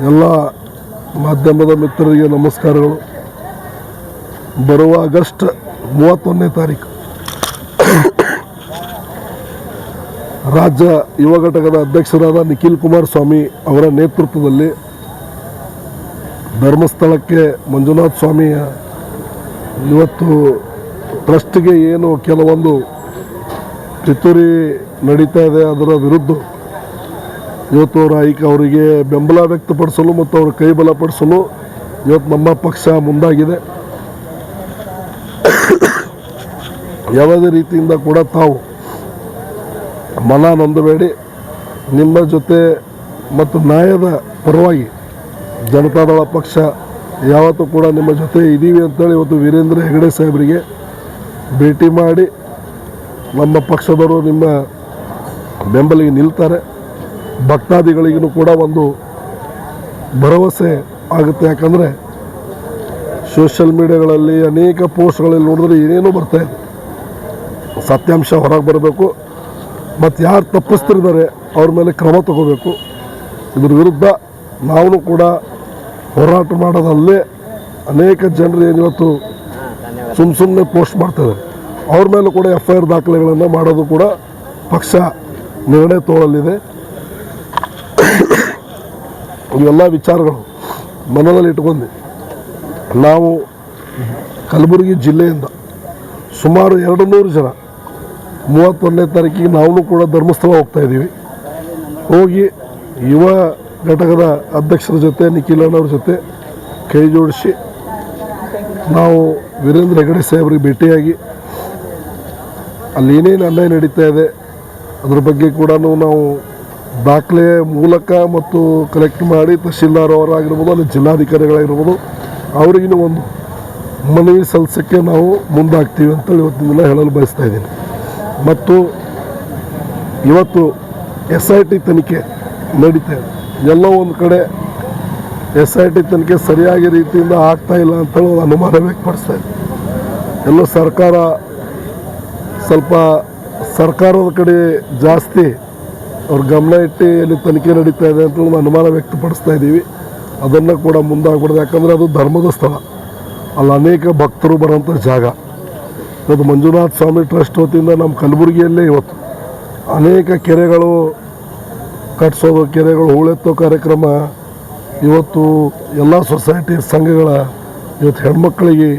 ಎಲ್ಲ ಮಾಧ್ಯಮದ ಮಿತ್ರರಿಗೆ ನಮಸ್ಕಾರಗಳು. ಬರುವ ಆಗಸ್ಟ್ ಮೂವತ್ತೊಂದನೇ ತಾರೀಕು ರಾಜ್ಯ ಯುವ ಘಟಕದ ಅಧ್ಯಕ್ಷರಾದ ನಿಖಿಲ್ ಕುಮಾರಸ್ವಾಮಿ ಅವರ ನೇತೃತ್ವದಲ್ಲಿ ಧರ್ಮಸ್ಥಳಕ್ಕೆ ಮಂಜುನಾಥ ಸ್ವಾಮಿಯ ಇವತ್ತು ಟ್ರಸ್ಟ್ಗೆ ಏನು ಕೆಲವೊಂದು ಪಿತೂರಿ ನಡೀತಾ ಇದೆ ಅದರ ವಿರುದ್ಧ ಇವತ್ತು ರಾಯಿಕ ಅವರಿಗೆ ಬೆಂಬಲ ವ್ಯಕ್ತಪಡಿಸಲು ಮತ್ತು ಅವರ ಕೈ ಬಲಪಡಿಸಲು ಇವತ್ತು ನಮ್ಮ ಪಕ್ಷ ಮುಂದಾಗಿದೆ. ಯಾವುದೇ ರೀತಿಯಿಂದ ಕೂಡ ತಾವು ಮನ ನೊಂದಬೇಡಿ. ನಿಮ್ಮ ಜೊತೆ ಮತ್ತು ನ್ಯಾಯದ ಪರವಾಗಿ ಜನತಾದಳ ಪಕ್ಷ ಯಾವತ್ತೂ ಕೂಡ ನಿಮ್ಮ ಜೊತೆ ಇದ್ದೀವಿ ಅಂತೇಳಿ ಇವತ್ತು ವೀರೇಂದ್ರ ಹೆಗಡೆ ಸಾಹೇಬರಿಗೆ ಭೇಟಿ ಮಾಡಿ ನಮ್ಮ ಪಕ್ಷದವರು ನಿಮ್ಮ ಬೆಂಬಲಿಗೆ ನಿಲ್ತಾರೆ. ಭಕ್ತಾದಿಗಳಿಗೂ ಕೂಡ ಒಂದು ಭರವಸೆ ಆಗುತ್ತೆ. ಯಾಕಂದರೆ ಸೋಷಿಯಲ್ ಮೀಡಿಯಾಗಳಲ್ಲಿ ಅನೇಕ ಪೋಸ್ಟ್ಗಳಲ್ಲಿ ನೋಡಿದ್ರೆ ಏನೇನೋ ಬರ್ತಾ ಇದೆ. ಸತ್ಯಾಂಶ ಹೊರಗೆ ಬರಬೇಕು. ಮತ್ತು ಯಾರು ತಪ್ಪಿಸ್ತಿರ್ತಾರೆ ಅವ್ರ ಮೇಲೆ ಕ್ರಮ ತಗೋಬೇಕು. ಇದ್ರ ವಿರುದ್ಧ ನಾವು ಕೂಡ ಹೋರಾಟ ಮಾಡೋದಲ್ಲೇ ಅನೇಕ ಜನರು ಏನಿವತ್ತು ಸುಮ್ಮ ಸುಮ್ಮನೆ ಪೋಸ್ಟ್ ಮಾಡ್ತಾರೆ ಅವ್ರ ಮೇಲೆ ಕೂಡ ಎಫ್ ಐ ಆರ್ ದಾಖಲೆಗಳನ್ನು ಮಾಡೋದು ಕೂಡ ಪಕ್ಷ ನಿರ್ಣಯ ತಗೊಳ್ಳಲಿದೆ ಇವೆಲ್ಲ ವಿಚಾರಗಳು ಮನದಲ್ಲಿ ಇಟ್ಕೊಂಡು. ನಾವು ಕಲಬುರಗಿ ಜಿಲ್ಲೆಯಿಂದ ಸುಮಾರು ಎರಡು ನೂರು ಜನ ಮೂವತ್ತೊಂದನೇ ತಾರೀಕಿಗೆ ನಾವು ಕೂಡ ಧರ್ಮಸ್ಥಳ ಹೋಗ್ತಾ ಇದ್ದೀವಿ. ಹೋಗಿ ಯುವ ಘಟಕದ ಅಧ್ಯಕ್ಷರ ಜೊತೆ ನಿಖಿಲಣ್ಣವ್ರ ಜೊತೆ ಕೈ ಜೋಡಿಸಿ ನಾವು ವೀರೇಂದ್ರ ಹೆಗಡೆ ಸಾಹೇಬ್ರಿಗೆ ಭೇಟಿಯಾಗಿ ಅಲ್ಲಿ ಏನೇನು ಅನ್ಯಾಯ ನಡೀತಾ ಇದೆ, ಅದ್ರ ಬಗ್ಗೆ ಕೂಡ ನಾವು ದಾಖಲೆ ಮೂಲಕ ಮತ್ತು ಕಲೆಕ್ಟ್ ಮಾಡಿ ತಹಶೀಲ್ದಾರ್ ಅವರಾಗಿರ್ಬೋದು ಅಲ್ಲಿ ಜಿಲ್ಲಾಧಿಕಾರಿಗಳಾಗಿರ್ಬೋದು, ಅವರಿಗಿನ ಒಂದು ಮನವಿ ಸಲ್ಲಿಸೋಕ್ಕೆ ನಾವು ಮುಂದಾಗ್ತೀವಿ ಅಂತೇಳಿ ಇವತ್ತಿನ ಹೇಳಲು ಬಯಸ್ತಾ ಇದ್ದೀನಿ. ಮತ್ತು ಇವತ್ತು ಎಸ್ ಐ ಟಿ ತನಿಖೆ ನಡೀತಾ ಎಲ್ಲೋ ಒಂದು ಕಡೆ ಎಸ್ ಐ ಟಿ ತನಿಖೆ ಸರಿಯಾಗಿ ರೀತಿಯಿಂದ ಆಗ್ತಾ ಇಲ್ಲ ಅಂತೇಳಿ ಒಂದು ಅನುಮಾನ ವ್ಯಕ್ತಪಡಿಸ್ತಾ ಇದೆ. ಎಲ್ಲೋ ಸರ್ಕಾರ ಸ್ವಲ್ಪ ಸರ್ಕಾರದ ಕಡೆ ಜಾಸ್ತಿ ಅವ್ರ ಗಮನ ಇಟ್ಟು ಎಲ್ಲಿ ತನಿಖೆ ನಡೀತಾ ಇದೆ ಅಂತ ಒಂದು ಅನುಮಾನ ವ್ಯಕ್ತಪಡಿಸ್ತಾ ಇದ್ದೀವಿ. ಅದನ್ನು ಕೂಡ ಮುಂದಾಗಬಾರ್ದು ಯಾಕಂದರೆ ಅದು ಧರ್ಮದ ಸ್ಥಳ. ಅಲ್ಲಿ ಅನೇಕ ಭಕ್ತರು ಬರೋಂಥ ಜಾಗ. ಇವತ್ತು ಮಂಜುನಾಥ ಸ್ವಾಮಿ ಟ್ರಸ್ಟ್ ವತಿಯಿಂದ ನಮ್ಮ ಕಲಬುರಗಿಯಲ್ಲೇ ಇವತ್ತು. ಅನೇಕ ಕೆರೆಗಳು ಕಟ್ಸೋದು, ಕೆರೆಗಳು ಹೂಳೆತ್ತೋ ಕಾರ್ಯಕ್ರಮ ಇವತ್ತು ಎಲ್ಲ ಸೊಸೈಟಿ ಸಂಘಗಳ ಇವತ್ತು ಹೆಣ್ಮಕ್ಕಳಿಗೆ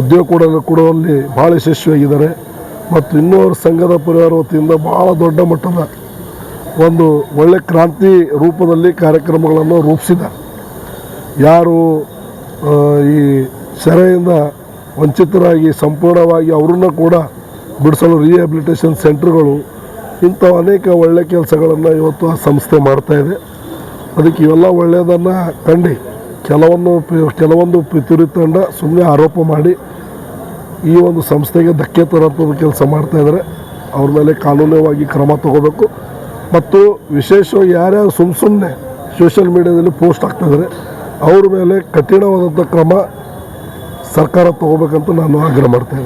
ಉದ್ಯೋಗ ಕೂಡ ಕೊಡುವಲ್ಲಿ ಭಾಳ ಯಶಸ್ವಿಯಾಗಿದ್ದಾರೆ. ಮತ್ತು ಇನ್ನೂ ಅವ್ರ ಸಂಘದ ಪರಿವಾರ ವತಿಯಿಂದ ಭಾಳ ದೊಡ್ಡ ಮಟ್ಟದ ಒಂದು ಒಳ್ಳೆ ಕ್ರಾಂತಿ ರೂಪದಲ್ಲಿ ಕಾರ್ಯಕ್ರಮಗಳನ್ನು ರೂಪಿಸಿದ್ದಾರೆ. ಯಾರು ಈ ಸೆರೆಯಿಂದ ವಂಚಿತರಾಗಿ ಸಂಪೂರ್ಣವಾಗಿ ಅವ್ರನ್ನ ಕೂಡ ಬಿಡಿಸಲು ರಿಹ್ಯಾಬಿಲಿಟೇಷನ್ ಸೆಂಟ್ರ್ಗಳು ಇಂಥ ಅನೇಕ ಒಳ್ಳೆ ಕೆಲಸಗಳನ್ನು ಇವತ್ತು ಆ ಸಂಸ್ಥೆ ಮಾಡ್ತಾಯಿದೆ ಅದಕ್ಕೆ ಇವೆಲ್ಲ ಒಳ್ಳೆಯದನ್ನು ಕಂಡು ಕೆಲವೊಂದು ಪಿ- ಕೆಲವೊಂದು ಪಿತೂರಿ ತಂಡ ಸುಮ್ಮನೆ ಆರೋಪ ಮಾಡಿ ಈ ಒಂದು ಸಂಸ್ಥೆಗೆ ಧಕ್ಕೆ ತರೋಂಥದ್ದು ಕೆಲಸ ಮಾಡ್ತಾಯಿದ್ದಾರೆ ಅವ್ರ ಮೇಲೆ ಕಾನೂನುವಾಗಿ ಕ್ರಮ ತಗೋಬೇಕು. ಮತ್ತು ವಿಶೇಷವಾಗಿ ಯಾರ್ಯಾರು ಸುಮ್ಮ ಸುಮ್ಮನೆ ಸೋಷಿಯಲ್ ಮೀಡಿಯಾದಲ್ಲಿ ಪೋಸ್ಟ್ ಆಗ್ತಾಯಿದ್ದಾರೆ ಅವ್ರ ಮೇಲೆ ಕಠಿಣವಾದಂಥ ಕ್ರಮ ಸರ್ಕಾರ ತಗೋಬೇಕಂತ ನಾನು ಆಗ್ರಹ ಮಾಡ್ತಾ